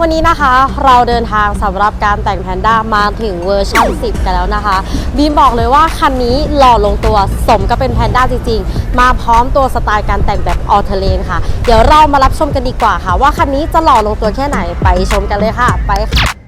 วันนี้นะคะเราเดินทางสำหรับการแต่งแพนด้ามาถึงเวอร์ชัน10 กันแล้วนะคะ บีมบอกเลยว่าคันนี้หล่อลงตัวสมกับเป็นแพนด้าจริง ๆ มาพร้อมตัวสไตล์การแต่งแบบออเทเลนค่ะ เดี๋ยวเรามารับชมกันดีกว่าค่ะ ว่าคันนี้จะหล่อลงตัวแค่ไหนไปชมกันเลยค่ะ ไปค่ะ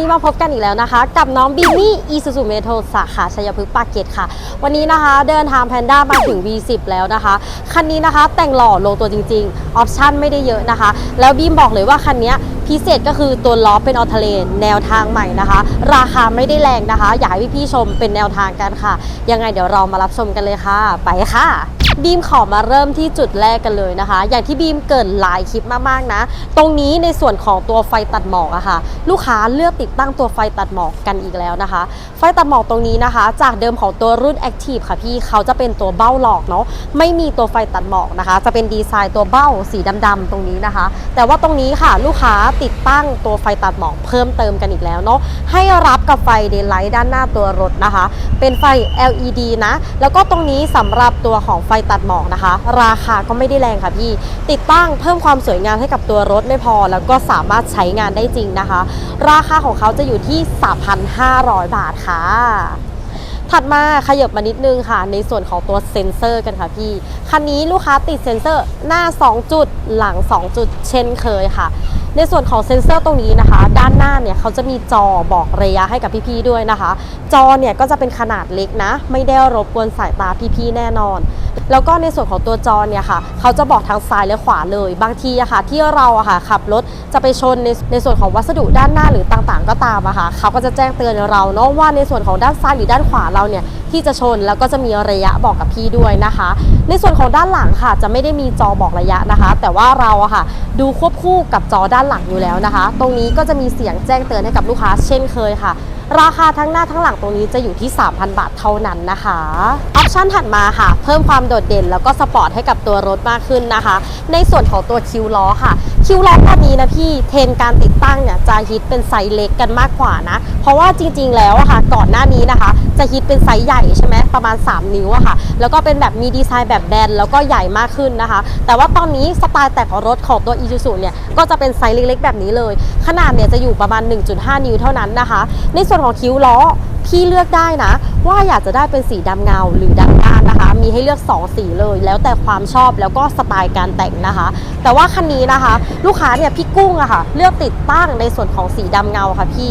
นนี้มาพบกันอีกแล้วนะคะ กับน้องบินนี่อีซูซูเมโทสาขาชัยพฤกษ์ปากเกร็ดค่ะ วันนี้นะคะเดินทางแพนด้ามาถึง V10 แล้วนะคะ คันนี้นะคะแต่งหล่อลงตัวจริงๆ ออปชั่นไม่ได้เยอะนะคะ แล้วบีมบอกเลยว่าคันนี้พิเศษก็คือตัวล้อเป็นออเทเลนแนวทางใหม่นะคะ ราคาไม่ได้แรงนะคะ อยากให้พี่ๆชมเป็นแนวทางกันค่ะ ยังไงเดี๋ยวเรามารับชมกันเลยค่ะ ไปค่ะ บีมขอมาเริ่มที่จุดแรกกันเลยนะคะ อย่างที่บีมเกรินหลายคลิปมากๆนะ ตรงนี้ในส่วนของตัวไฟตัดหมอกอะค่ะ ลูกค้าเลือกติดตั้งตัวไฟตัดหมอกกันอีกแล้วนะคะ ไฟตัดหมอกตรงนี้นะคะ จากเดิมของตัวรุ่น Active ค่ะพี่เขาจะเป็นตัวเบ้าหลอกเนาะไม่มีตัวไฟตัดหมอกนะคะ จะเป็นดีไซน์ตัวเบ้าสีดำๆตรงนี้นะคะ แต่ว่าตรงนี้ค่ะลูกค้าติดตั้งตัวไฟตัดหมอกเพิ่มเติมกันอีกแล้วเนาะให้รับกับไฟเดย์ไลท์ด้านหน้าตัวรถนะคะ เป็นไฟ LED นะแล้วก็ตรงนี้สำหรับตัวของไฟตัดหมอกนะคะ ราคาก็ไม่ได้แรงค่ะพี่ ติดตั้งเพิ่มความสวยงามให้กับตัวรถไม่พอ แล้วก็สามารถใช้งานได้จริงนะคะ ราคาของเขาจะอยู่ที่ 3,500 บาทค่ะถัดมาขยับมานิดนึงค่ะ ในส่วนของตัวเซ็นเซอร์กันค่ะพี่ คันนี้ลูกค้าติดเซ็นเซอร์หน้า 2 จุดหลัง 2 จุดเช่นเคยค่ะในส่วนของเซ็นเซอร์ตรงนี้นะคะ ด้านหน้าเนี่ยเขาจะมีจอบอกระยะให้กับพี่ๆด้วยนะคะ จอเนี่ยก็จะเป็นขนาดเล็กนะ ไม่ได้รบกวนสายตาพี่ๆแน่นอน แล้วก็ในส่วนของตัวจอเนี่ยค่ะเขาจะบอกทางซ้ายและขวาเลย บางทีอะค่ะที่เราอะค่ะขับรถจะไปชนในในส่วนของวัสดุด้านหน้าหรือต่างๆ ก็ตามอะค่ะเขาก็จะแจ้งเตือนเราเนาะว่าในส่วนของด้านซ้ายหรือด้านขวาเราเนี่ย ที่จะชนแล้วก็จะมีระยะบอกกับพี่ด้วยนะคะ ในส่วนของด้านหลังค่ะ จะไม่ได้มีจอบอกระยะนะคะ แต่ว่าเราอะค่ะ ดูควบคู่กับจอด้านหลังอยู่แล้วนะคะ ตรงนี้ก็จะมีเสียงแจ้งเตือนให้กับลูกค้าเช่นเคยค่ะ ราคาทั้งหน้าทั้งหลังตรงนี้จะอยู่ที่ 3,000 บาทเท่านั้นนะคะออปชั่นถัดมาค่ะ เพิ่มความโดดเด่นแล้วก็สปอร์ตให้กับตัวรถมากขึ้นนะคะ ในส่วนของตัวคิวล้อค่ะ คิวล้อตอนนี้นะพี่เทรนการติดตั้งเนี่ยจะฮิตเป็นไซส์เล็กกันมากกว่านะ เพราะว่าจริง ๆ แล้วอะค่ะ ก่อนหน้านี้นะคะ จะฮิตเป็นไซส์ใหญ่ใช่ไหมประมาณ 3 นิ้วอะค่ะ แล้วก็เป็นแบบมีดีไซน์แบบแบนแล้วก็ใหญ่มากขึ้นนะคะ แต่ว่าตอนนี้สไตล์แต่ของรถของตัว i s u z u เนี่ยก็จะเป็นไซส์เล็กๆ แบบนี้เลย ขนาดเนี่ยจะอยู่ประมาณ 1.5 นิ้วเท่านั้นนะคะ ในส่วนของคิ้วล้อพี่เลือกได้นะ ว่าอยากจะได้เป็นสีดำเงาหรือดำด้านนะคะ มีให้เลือก 2 สีเลย แล้วแต่ความชอบแล้วก็สไตล์การแต่งนะคะ แต่ว่าคันนี้นะคะ ลูกค้าเนี่ยพี่กุ้งอะค่ะ เลือกติดตั้งในส่วนของสีดำเงาค่ะพี่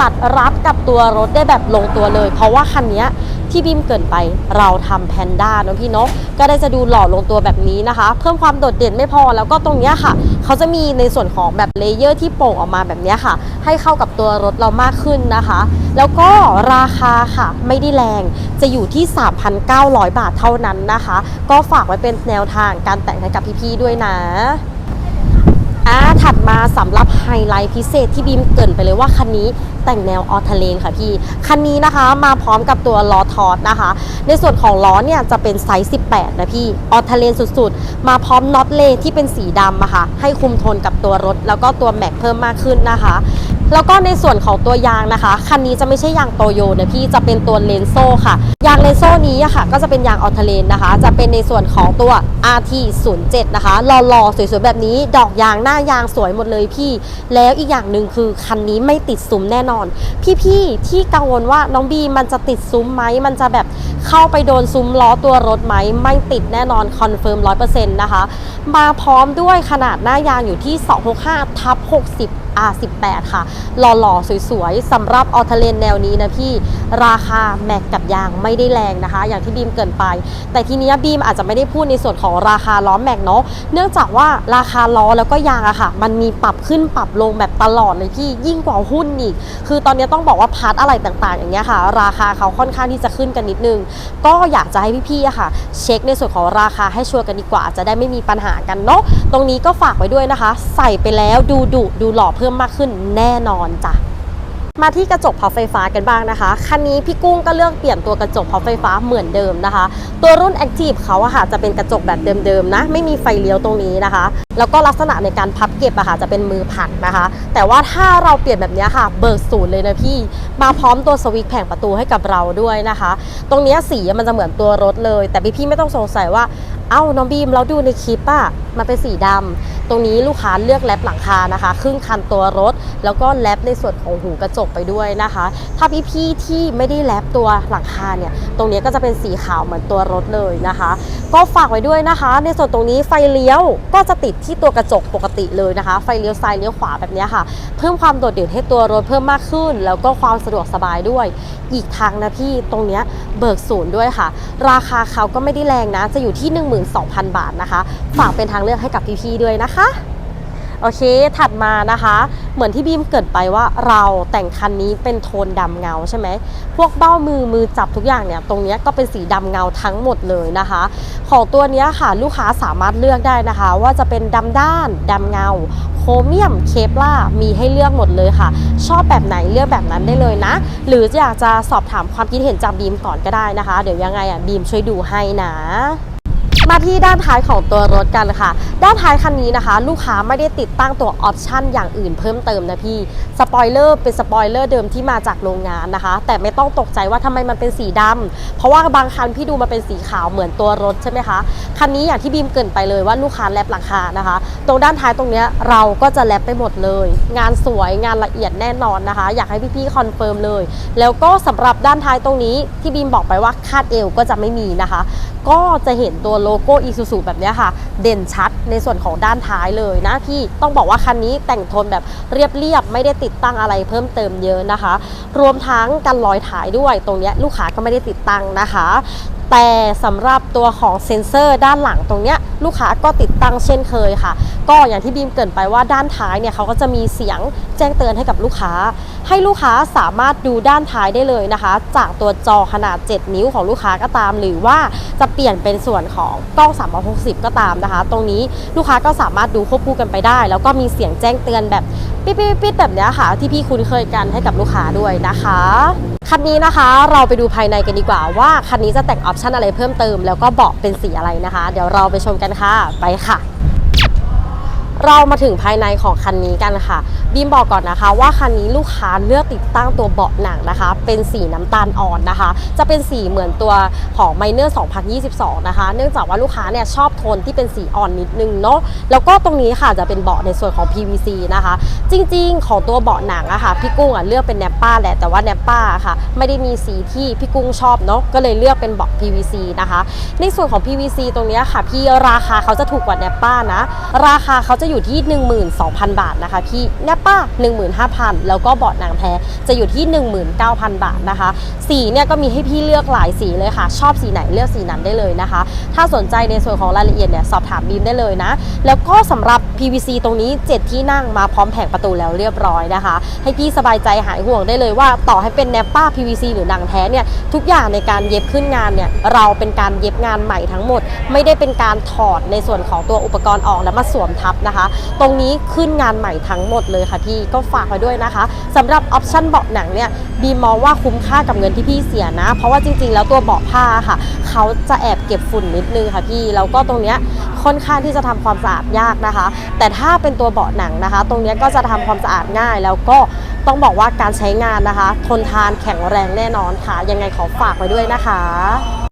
ตัดรับกับตัวรถได้แบบลงตัวเลย เพราะว่าคันเนี้ย ที่บีมเกินไปเราทำแพนด้าเนอะพี่เนาะก็ได้จะดูหล่อลงตัวแบบนี้นะคะ เพิ่มความโดดเด่นไม่พอแล้วก็ตรงเนี้ยค่ะ เขาจะมีในส่วนของแบบเลเยอร์ที่โป่งออกมาแบบเนี้ยค่ะ ให้เข้ากับตัวรถเรามากขึ้นนะคะ แล้วก็ราคาค่ะไม่ได้แรงจะอยู่ที่ 3,900 บาทเท่านั้นนะคะ ก็ฝากไว้เป็นแนวทางการแต่งให้กับพี่ๆด้วยนะ อ่าถัดมาสำหรับไฮไลท์พิเศษที่บีมเกินไปเลยว่าคันนี้แต่งแนวออทเลนค่ะพี่ คันนี้นะคะมาพร้อมกับตัวล้อทอดนะคะ ในส่วนของล้อเนี่ยจะเป็นไซส์ 18 นะพี่ออทเลนสุดๆ มาพร้อมน็อตเลที่เป็นสีดำอะค่ะให้คุมโทนกับตัวรถ แล้วก็ตัวแม็กเพิ่มมากขึ้นนะคะ แล้วก็ในส่วนของตัวยางนะคะ คันนี้จะไม่ใช่ยางโตโยนะพี่จะเป็นตัวเลนโซ่ค่ะ ยางเลนโซ่นี้อะค่ะ ก็จะเป็นยางออทเลนนะคะ จะเป็นในส่วนของตัว RT 0 7 นะคะหล่อๆสวยๆแบบนี้ ดอกยางหน้ายางสวยหมดเลยพี่ แล้วอีกอย่างหนึ่งคือคันนี้ไม่ติดซุ้มแน่นอน พี่ๆที่กังวลว่าน้องบีมันจะติดซุ้มไหมมันจะแบบเข้าไปโดนซุ้มล้อตัวรถไหมไม่ติดแน่นอนคอนเฟิร์ม100%นะคะมาพร้อมด้วยขนาดหน้ายางอยู่ที่ 265ทับ60 R18 ค่ะ หล่อๆ สวยๆสำหรับออเทเลนแนวนี้นะพี่ราคาแม็กกับยางไม่ได้แรงนะคะ อย่างที่บีมเกินไป แต่ทีนี้บีมอาจจะไม่ได้พูดในส่วนของราคาล้อแม็กเนาะเนื่องจากว่าราคาล้อแล้วก็ยางอะค่ะ มันมีปรับขึ้นปรับลงแบบตลอดเลยพี่ยิ่งกว่าหุ้นอีก คือตอนนี้ต้องบอกว่าพาร์ทอะไรต่างๆ อย่างเงี้ยค่ะ ราคาเขาค่อนข้างที่จะขึ้นกันนิดนึง ก็อยากจะให้พี่ๆอะค่ะ เช็คในส่วนของราคาให้ชัวร์กันดีกว่า จะได้ไม่มีปัญหากันเนาะตรงนี้ก็ฝากไว้ด้วยนะคะ ใส่ไปแล้วดูดุดูหล่อเพิ่มมากขึ้นแน่นอนจ้ะมาที่กระจกพับไฟฟ้ากันบ้างนะคะ คันนี้พี่กุ้งก็เลือกเปลี่ยนตัวกระจกพับไฟฟ้าเหมือนเดิมนะคะ ตัวรุ่น Active เขาอะค่ะจะเป็นกระจกแบบเดิมๆนะ ไม่มีไฟเลี้ยวตรงนี้นะคะ แล้วก็ลักษณะในการพับเก็บอะค่ะจะเป็นมือผักนะคะ แต่ว่าถ้าเราเปลี่ยนแบบนี้ค่ะ เบิกศูนย์เลยนะพี่ มาพร้อมตัวสวิตแผงประตูให้กับเราด้วยนะคะ ตรงนี้สีมันจะเหมือนตัวรถเลย แต่พี่ๆไม่ต้องสงสัยว่า เอ้าน้องบีมเราดูในคลิปอะมันเป็นสีดำตรงนี้ลูกค้าเลือกแรปหลังคานะคะ ครึ่งคันตัวรถ แล้วก็แรปในส่วนของหูกระจกไปด้วยนะคะ ถ้าพี่ๆที่ไม่ได้แรปตัวหลังคาเนี่ย ตรงนี้ก็จะเป็นสีขาวเหมือนตัวรถเลยนะคะ ก็ฝากไว้ด้วยนะคะ ในส่วนตรงนี้ไฟเลี้ยวก็จะติดที่ตัวกระจกปกติเลยนะคะ ไฟเลี้ยวซ้ายเลี้ยวขวาแบบนี้ค่ะ เพิ่มความโดดเด่นให้ตัวรถเพิ่มมากขึ้น แล้วก็ความสะดวกสบายด้วย อีกทางนะพี่ตรงเนี้ยเบิกศูนย์ด้วยค่ะ ราคาเขาก็ไม่ได้แรงนะ จะอยู่ที่ 12,000 บาทนะคะ ฝากเป็นทางเลือกให้กับพี่ๆด้วยนะคะ โอเค ถัดมานะคะ เหมือนที่บีมเกิดไปว่าเราแต่งคันนี้เป็นโทนดำเงาใช่ไหม พวกเบ้ามือมือจับทุกอย่างเนี่ย ตรงนี้ก็เป็นสีดำเงาทั้งหมดเลยนะคะ ของตัวนี้ค่ะลูกค้าสามารถเลือกได้นะคะ ว่าจะเป็นดำด้านดำเงา โครเมียม เคปล่ามีให้เลือกหมดเลยค่ะ ชอบแบบไหนเลือกแบบนั้นได้เลยนะ หรืออยากจะสอบถามความคิดเห็นจากบีมก่อนก็ได้นะคะ เดี๋ยวยังไงอะบีมช่วยดูให้นะ มาที่ด้านท้ายของตัวรถกันค่ะ ด้านท้ายคันนี้นะคะ ลูกค้าไม่ได้ติดตั้งตัวออปชันอย่างอื่นเพิ่มเติมนะพี่สปอยเลอร์เป็นสปอยเลอร์เดิมที่มาจากโรงงานนะคะ แต่ไม่ต้องตกใจว่าทำไมมันเป็นสีดำเพราะว่าบางคันพี่ดูมาเป็นสีขาวเหมือนตัวรถใช่ไหมคะคันนี้อย่างที่บีมเกินไปเลยว่าลูกค้าแลบหลังคานะคะ ตรงด้านท้ายตรงนี้เราก็จะแลบไปหมดเลย งานสวยงานละเอียดแน่นอนนะคะ อยากให้พี่ๆคอนเฟิร์มเลย แล้วก็สำหรับด้านท้ายตรงนี้ที่บีมบอกไปว่าคาดเอวก็จะไม่มีนะคะ ก็จะเห็นตัวโลโก้อีซูซูแบบนี้ค่ะ เด่นชัดในส่วนของด้านท้ายเลยนะพี่ต้องบอกว่าคันนี้แต่งโทนแบบเรียบๆไม่ได้ติดตั้งอะไรเพิ่มเติมเยอะนะคะ รวมทั้งกันรอยถ่ายด้วยตรงนี้ลูกค้าก็ไม่ได้ติดตั้งนะคะ แต่สำหรับตัวของเซ็นเซอร์ด้านหลังตรงเนี้ยลูกค้าก็ติดตั้งเช่นเคยค่ะ ก็อย่างที่บีมเกินไปว่าด้านท้ายเนี่ยเขาก็จะมีเสียงแจ้งเตือนให้กับลูกค้า ให้ลูกค้าสามารถดูด้านท้ายได้เลยนะคะ จากตัวจอขนาด 7 นิ้วของลูกค้าก็ตาม หรือว่าจะเปลี่ยนเป็นส่วนของกล้อง 360 ก็ตามนะคะ ตรงนี้ลูกค้าก็สามารถดูควบคู่กันไปได้ แล้วก็มีเสียงแจ้งเตือนแบบปิ๊ดๆแบบนี้ค่ะ ที่พี่คุ้นเคยกันให้กับลูกค้าด้วยนะคะ คันนี้นะคะเราไปดูภายในกันดีกว่าว่าคันนี้จะแต่งออปชันอะไรเพิ่มเติม แล้วก็เบาะเป็นสีอะไรนะคะ เดี๋ยวเราไปชมกันค่ะ ไปค่ะ เรามาถึงภายในของคันนี้กันค่ะ บีมบอกก่อนนะคะว่าคันนี้ลูกค้าเลือกติดตั้งตัวเบาะหนังนะคะ เป็นสีน้ำตาลอ่อนนะคะ จะเป็นสีเหมือนตัวของ m i n e r 2022 นะคะ เนื่องจากว่าลูกค้าเนี่ยชอบโทนที่เป็นสีอ่อนนิดนึงเนาะแล้วก็ตรงนี้ค่ะจะเป็นเบาะในส่วนของ PVC นะคะ จริงๆ ของตัวเบาะหนังอะค่ะพี่กุ้งอะเลือกเป็นแนปป้าแหละแต่ว่าแนปป้าค่ะ ไม่ได้มีสีที่พี่กุ้งชอบเนาะก็เลยเลือกเป็นเบาะ PVC นะคะ ในส่วนของ PVC ตรงนี้ค่ะพี่ราคาเขาจะถูกกว่าแนปป้านะ ราคาเขาจะอยูู่่ที่ 12,000 บาทนะคะพี่แนปป้า15,000 แล้วก็เบาะหนังแท้จะอยู่ที่ 19,000 บาทนะคะ สีเนี่ยก็มีให้พี่เลือกหลายสีเลยค่ะ ชอบสีไหนเลือกสีนั้นได้เลยนะคะ ถ้าสนใจในส่วนของรายละเอียดเนี่ยสอบถามบีมได้เลยนะ แล้วก็สำหรับ PVC ตรงนี้ 7 ที่นั่งมาพร้อมแผงประตูแล้วเรียบร้อยนะคะ ให้พี่สบายใจหายห่วงได้เลยว่า ต่อให้เป็นแนปป้า PVC หรือหนังแท้เนี่ยทุกอย่างในการเย็บขึ้นงานเนี่ยเราเป็นการเย็บงานใหม่ทั้งหมด ไม่ได้เป็นการถอดในส่วนของตัวอุปกรณ์ออกแล้วมาสวมทับนะคะตรงนี้ขึ้นงานใหม่ทั้งหมดเลยค่ะพี่ก็ฝากไว้ด้วยนะคะสำหรับออปชั่นเบาะหนังเนี่ยบีมองว่าคุ้มค่ากับเงินที่พี่เสียนะ เพราะว่าจริง ๆ แล้วตัวเบาะผ้าค่ะ เขาจะแอบเก็บฝุ่นนิดนึงค่ะพี่แล้วก็ตรงเนี้ยค่อนข้างที่จะทำความสะอาดยากนะคะ แต่ถ้าเป็นตัวเบาะหนังนะคะ ตรงเนี้ยก็จะทำความสะอาดง่าย แล้วก็ต้องบอกว่าการใช้งานนะคะ ทนทานแข็งแรงแน่นอนค่ะ ยังไงขอฝากไว้ด้วยนะคะ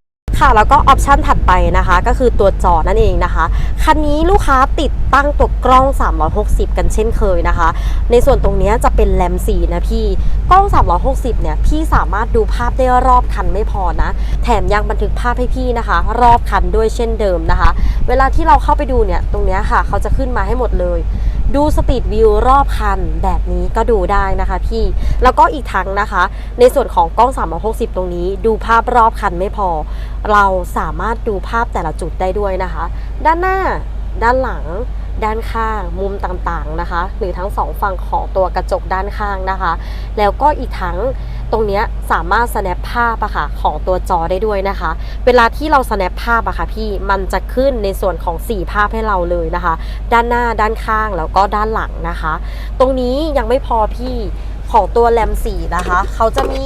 ค่ะ แล้วก็ออปชันถัดไปนะคะ ก็คือตัวจอนั่นเองนะคะ คันนี้ลูกค้าติดตั้งตัวกล้อง 360 กันเช่นเคยนะคะ ในส่วนตรงนี้จะเป็นแรมสีนะพี่ กล้อง 360 เนี่ย พี่สามารถดูภาพได้รอบคันไม่พอนะ แถมยังบันทึกภาพให้พี่นะคะ รอบคันด้วยเช่นเดิมนะคะ เวลาที่เราเข้าไปดูเนี่ย ตรงนี้ค่ะ เขาจะขึ้นมาให้หมดเลย ดูสตรีดวิวรอบคันแบบนี้ก็ดูได้นะคะพี่ แล้วก็อีกทั้งนะคะ ในส่วนของกล้อง 360 ตรงนี้ ดูภาพรอบคันไม่พอ เราสามารถดูภาพแต่ละจุดได้ด้วยนะคะ ด้านหน้า ด้านหลังด้านข้างมุมต่างๆนะคะ หรือทั้งสองฝั่งของตัวกระจกด้านข้างนะคะ แล้วก็อีกทั้ง ตรงนี้สามารถ snap ภาพอะค่ะของตัวจอได้ด้วยนะคะ เวลาที่เรา snap ภาพอะค่ะพี่มันจะขึ้นในส่วนของ 4 ภาพให้เราเลยนะคะ ด้านหน้าด้านข้างแล้วก็ด้านหลังนะคะ ตรงนี้ยังไม่พอพี่ของตัวแรม4นะคะ เขาจะมี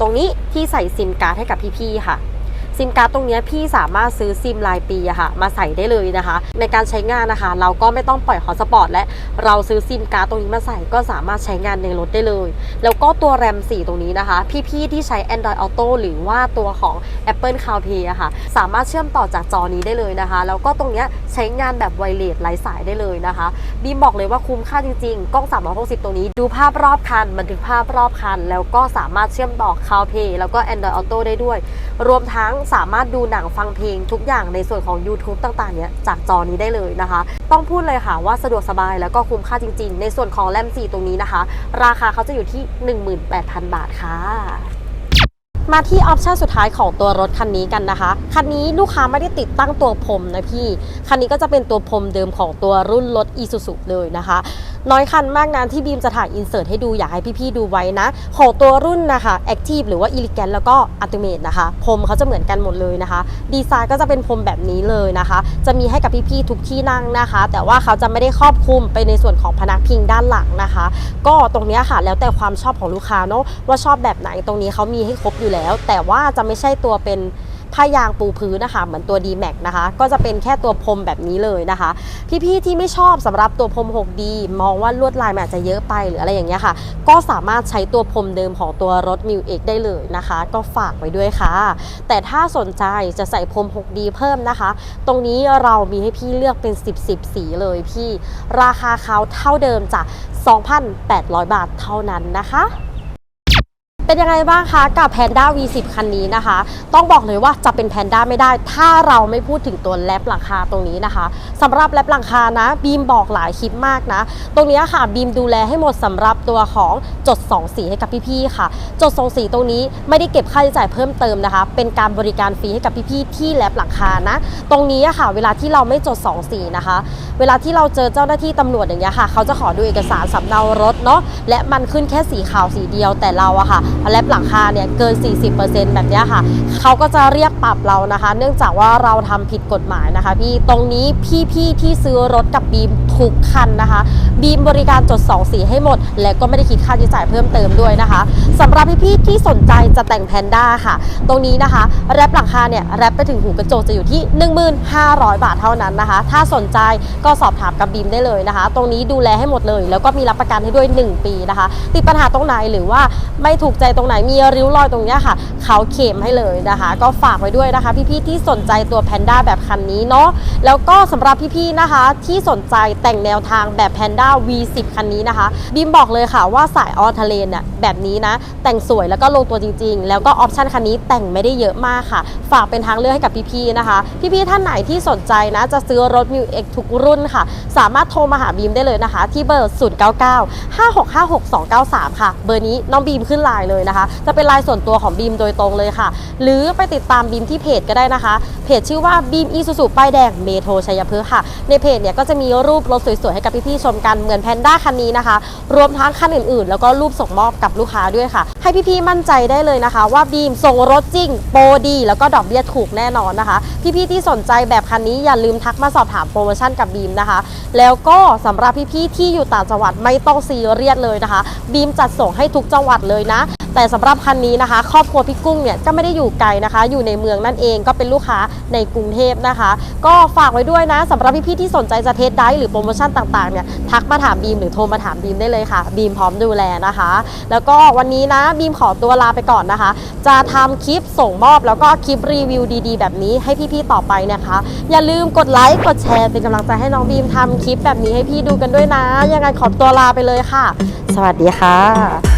ตรงนี้ที่ใส่ซิมการ์ดให้กับพี่ๆค่ะ ซิมการ์ดตรงนี้พี่สามารถซื้อซิมรายปีอะค่ะมาใส่ได้เลยนะคะ ในการใช้งานนะคะ เราก็ไม่ต้องปล่อยฮอตสปอตและเราซื้อซิมการ์ดตรงนี้มาใส่ก็สามารถใช้งานในรถได้เลย แล้วก็ตัวแรม4 ตรงนี้นะคะ พี่ๆที่ใช้ Android Auto หรือว่าตัวของ Apple CarPlay อะค่ะ สามารถเชื่อมต่อจากจอนี้ได้เลยนะคะ แล้วก็ตรงนี้ใช้งานแบบไวเลสไร้สายได้เลยนะคะบีมบอกเลยว่าคุ้มค่าจริงๆกล้อง 360 ตรงนี้ดูภาพรอบคันบันทึกภาพรอบคัน แล้วก็สามารถเชื่อมต่อ CarPlay แล้วก็ Android Auto ได้ด้วย รวมทั้งสามารถดูหนังฟังเพลงทุกอย่างในส่วนของ YouTube ต่างๆเนี้ยจากจอนี้ได้เลยนะคะ ต้องพูดเลยค่ะว่าสะดวกสบายแล้วก็คุ้มค่าจริง ๆ ในส่วนของแรม4ตรงนี้นะคะ ราคาเขาจะอยู่ที่ 18,000 บาทค่ะ มาที่ออปชันสุดท้ายของตัวรถคันนี้กันนะคะ คันนี้ลูกค้าไม่ได้ติดตั้งตัวพรมนะพี่ คันนี้ก็จะเป็นตัวพรมเดิมของตัวรุ่นรถ i s u z u เลยนะคะ น้อยคันมากนั้นที่บีมจะถ่ายอินเสิร์ตให้ดูอยากให้พี่ๆดูไว้นะ ของตัวรุ่นนะคะ Active หรือว่า Elegant แล้วก็ Ultimate นะคะ พรมเขาจะเหมือนกันหมดเลยนะคะ ดีไซน์ก็จะเป็นพรมแบบนี้เลยนะคะ จะมีให้กับพี่ๆทุกที่นั่งนะคะ แต่ว่าเขาจะไม่ได้ครอบคลุมไปในส่วนของพนักพิงด้านหลังนะคะ ก็ตรงนี้ค่ะแล้วแต่ความชอบของลูกค้าเนาะว่าชอบแบบไหนตรงนี้เขามีให้ครบอยู่แล้ว แต่ว่าจะไม่ใช่ตัวเป็นผ้ายางปูพื้นนะคะเหมือนตัว d m a x นะคะ ก็จะเป็นแค่ตัวพรมแบบนี้เลยนะคะ พี่ๆที่ไม่ชอบสำหรับตัวพรม 6D มองว่าลวดลายมันอาจจะเยอะไปหรืออะไรอย่างเงี้ยค่ะ ก็สามารถใช้ตัวพรมเดิมของตัวรถ m ิวเได้เลยนะคะ ก็ฝากไว้ด้วยค่ะ แต่ถ้าสนใจจะใส่พรม 6D เพิ่มนะคะ ตรงนี้เรามีให้พี่เลือกเป็น 10 10สีเลยพี่ ราคาเขาเท่าเดิมจ้ะ2,800 บาทเท่านั้นนะคะ เป็นยังไงบ้างคะกับ Panda V10 คันนี้นะคะ ต้องบอกเลยว่าจะเป็น Panda ไม่ได้ ถ้าเราไม่พูดถึงตัวแรปหลังคาตรงนี้นะคะสำหรับแรปหลังคานะบีมบอกหลายคลิปมากนะ ตรงนี้ค่ะบีมดูแลให้หมดสำหรับตัวของจด2สีให้กับพี่ๆค่ะ จด2สีตรงนี้ไม่ได้เก็บค่าใช้จ่ายเพิ่มเติมนะคะ เป็นการบริการฟรีให้กับพี่ๆที่แรปหลังคานะ ตรงนี้ค่ะ เวลาที่เราไม่จด2สีนะคะ เวลาที่เราเจอเจ้าหน้าที่ตำรวจอย่างเงี้ยค่ะ เขาจะขอดูเอกสารสำเนารถเนาะและมันขึ้นแค่สีขาวสีเดียวแต่เราอะค่ะแรปหลังคาเนี่ยเกิน 40%แบบนี้ค่ะ เขาก็จะเรียกปรับเรานะคะ เนื่องจากว่าเราทำผิดกฎหมายนะคะ พี่ตรงนี้พี่ๆที่ซื้อรถกับบีมทุกคันนะคะ บีมบริการจด2สีให้หมด และก็ไม่ได้คิดค่าใช้จ่ายเพิ่มเติมด้วยนะคะสำหรับพี่ๆที่สนใจจะแต่งแพนด้าค่ะ ตรงนี้นะคะแรปหลังคาเนี่ยแรปไปถึงหูกระจกจะอยู่ที่ 1500 บาทเท่านั้นนะคะ ถ้าสนใจก็สอบถามกับบีมได้เลยนะคะ ตรงนี้ดูแลให้หมดเลย แล้วก็มีรับประกันให้ด้วย 1 ปีนะคะ ติดปัญหาตรงไหนหรือว่าไม่ถูกใจตรงไหนมีริ้วรอยตรงเนี้ยค่ะ เขาเข็มให้เลยนะคะ ก็ฝากไว้ด้วยนะคะ พี่ๆที่สนใจตัวแพนด้าแบบคันนี้เนาะแล้วก็สำหรับพี่ๆนะคะ ที่สนใจแต่งแนวทางแบบแพนด้า V10 คันนี้นะคะบีมบอกเลยค่ะว่าสายออทะเลเนี่ยแบบนี้นะ แต่งสวยแล้วก็ลงตัวจริง ๆ แล้วก็ออปชันคันนี้แต่งไม่ได้เยอะมากค่ะ ฝากเป็นทางเลือกให้กับพี่ๆนะคะ พี่ๆท่านไหนที่สนใจนะ จะซื้อรถ m ิวเอกทุกรุ่นค่ะ สามารถโทรมาหาบีมได้เลยนะคะ ที่เบอร์ 099 5656 293 ค่ะ เบอร์นี้น้องบีมขึ้นไลน์เลยนะคะ จะเป็นไลน์ส่วนตัวของบีมโดยตรงเลยค่ะ หรือไปติดตามบีมที่เพจก็ได้นะคะ เพจชื่อว่าบีมอีซูซูป้ายแดงเมโทรชัยพฤกษ์ค่ะ ในเพจเนี่ยก็จะมีรูปรถสวยๆให้กับพี่ๆชมกันเหมือนแพนด้าคันนี้นะคะ รวมทั้งคันอื่นๆ แล้วก็รูปส่งมอบกับลูกค้าด้วยค่ะ ให้พี่ๆมั่นใจได้เลยนะคะ ว่าบีมส่งรถจริงโปรดี แล้วก็ดอกเบี้ยถูกแน่นอนนะคะ พี่ๆที่สนใจแบบคันนี้อย่าลืมทักมาสอบถามโปรโมชั่นกับบีมนะคะ แล้วก็สำหรับพี่ๆที่อยู่ต่างจังหวัดไม่ต้องซีเรียสเลยนะคะ บีมจัดส่งให้ทุกจังหวัดเลยนะ แต่สำหรับคันนี้นะคะ ครอบครัวพี่กุ้งเนี่ยก็ไม่ได้อยู่ไกลนะคะ อยู่ในเมืองนั่นเองก็เป็นลูกค้าในกรุงเทพนะคะ ก็ฝากไว้ด้วยนะสำหรับพี่ๆที่สนใจจะเทสได้หรือโปรโมชั่นต่างๆเนี่ยทักมาถามบีมหรือโทรมาถามบีมได้เลยค่ะบีมพร้อมดูแลนะคะ แล้วก็วันนี้นะบีมขอตัวลาไปก่อนนะคะ จะทำคลิปส่งมอบ แล้วก็คลิปรีวิวดีๆ แบบนี้ให้พี่ๆต่อไปนะคะ อย่าลืมกดไลค์กดแชร์เป็นกำลังใจให้น้องบีมทำคลิปแบบนี้ให้พี่ดูกันด้วยนะยังไงขอตัวลาไปเลยค่ะ สวัสดีค่ะ